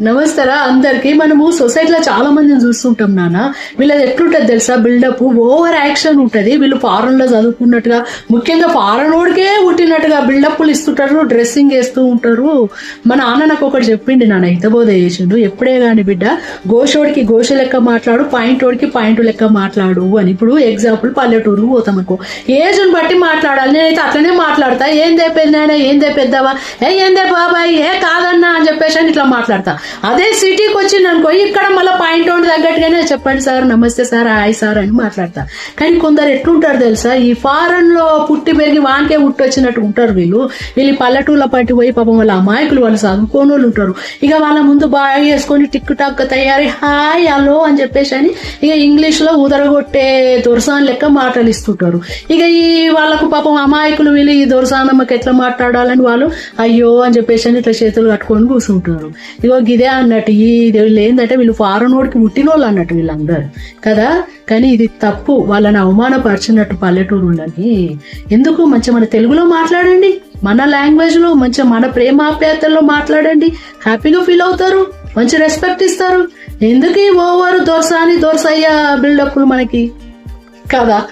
నమస్తారా అందరికి మనము సొసైటీలో చాలా మందిని చూస్తుంటాం నాన్న. వీళ్ళది ఎట్లుంటది తెలుసా? బిల్డప్ ఓవర్ యాక్షన్ ఉంటది. వీళ్ళు ఫారెన్లో చదువుకున్నట్టుగా ముఖ్యంగా ఫారెన్ ఓడికే పుట్టినట్టుగా బిల్డప్లు ఇస్తుంటారు డ్రెస్సింగ్ వేస్తూ ఉంటారు. మా నాన్న నాకు ఒకటి చెప్పిండి నాన్న హితబోధ చేసిండు. ఎప్పుడే కానీ బిడ్డ గోషోడికి గోష లెక్క మాట్లాడు పాయింట్ ఓడికి పాయింట్ లెక్క మాట్లాడు అని. ఇప్పుడు ఎగ్జాంపుల్ పల్లెటూరు పోతాం అనుకో. ఏజ్ని బట్టి మాట్లాడాలి. నేనైతే అట్లనే మాట్లాడతా. ఏం తెప్పిందానే ఏం తెప్పిద్దావా ఏ ఏందే బాబాయ్? ఏ కాదన్న? అని ఇట్లా మాట్లాడతా. అదే సిటీకి వచ్చింది అనుకో ఇక్కడ మళ్ళీ పాయింట్ అవుట్ తగ్గట్టుగానే చెప్పండి సార్ నమస్తే సార్ హాయ్ సార్ అని మాట్లాడతా. కానీ కొందరు ఎట్లుంటారు తెలుసా? ఈ ఫారెన్లో పుట్టి పెరిగి వానికే పుట్టి వచ్చినట్టు ఉంటారు వీళ్ళు. వీళ్ళు పల్లెటూళ్ళ పట్టి పోయి పాపం వాళ్ళ అమాయకులు వాళ్ళు చదువుకోని వాళ్ళు ఉంటారు. ఇక వాళ్ళ ముందు బాగా వేసుకొని టిక్ టాక్ తయారీ హాయ్ హలో అని చెప్పేసి అని ఇక ఇంగ్లీష్లో ఉదరగొట్టే దొరసాన్ లెక్క మాటలు ఇస్తుంటారు ఇక ఈ వాళ్ళకు పాపం అమాయకులు వీళ్ళు ఈ దొరసానమ్మకి ఎట్లా మాట్లాడాలని వాళ్ళు అయ్యో అని చెప్పేసి అని ఇట్లా చేతులు కట్టుకొని కూర్చుంటారు. ఇగో గిదే అన్నట్టు ఈ వీళ్ళు ఏంటంటే వీళ్ళు ఫారెన్ ఓడికి పుట్టిన వాళ్ళు అన్నట్టు వీళ్ళందరూ. కదా? కానీ ఇది తప్పు. వాళ్ళని అవమానపరిచినట్టు పల్లెటూరు ఉండని ఎందుకు? మంచిగా మన తెలుగులో మాట్లాడండి. మన లాంగ్వేజ్లో మంచిగా మన ప్రేమాప్యాతల్లో మాట్లాడండి. హ్యాపీగా ఫీల్ అవుతారు. మంచి రెస్పెక్ట్ ఇస్తారు. ఎందుకు ఓవర్ దోస అని దోస అయ్యా బిల్డప్లు మనకి? కదా?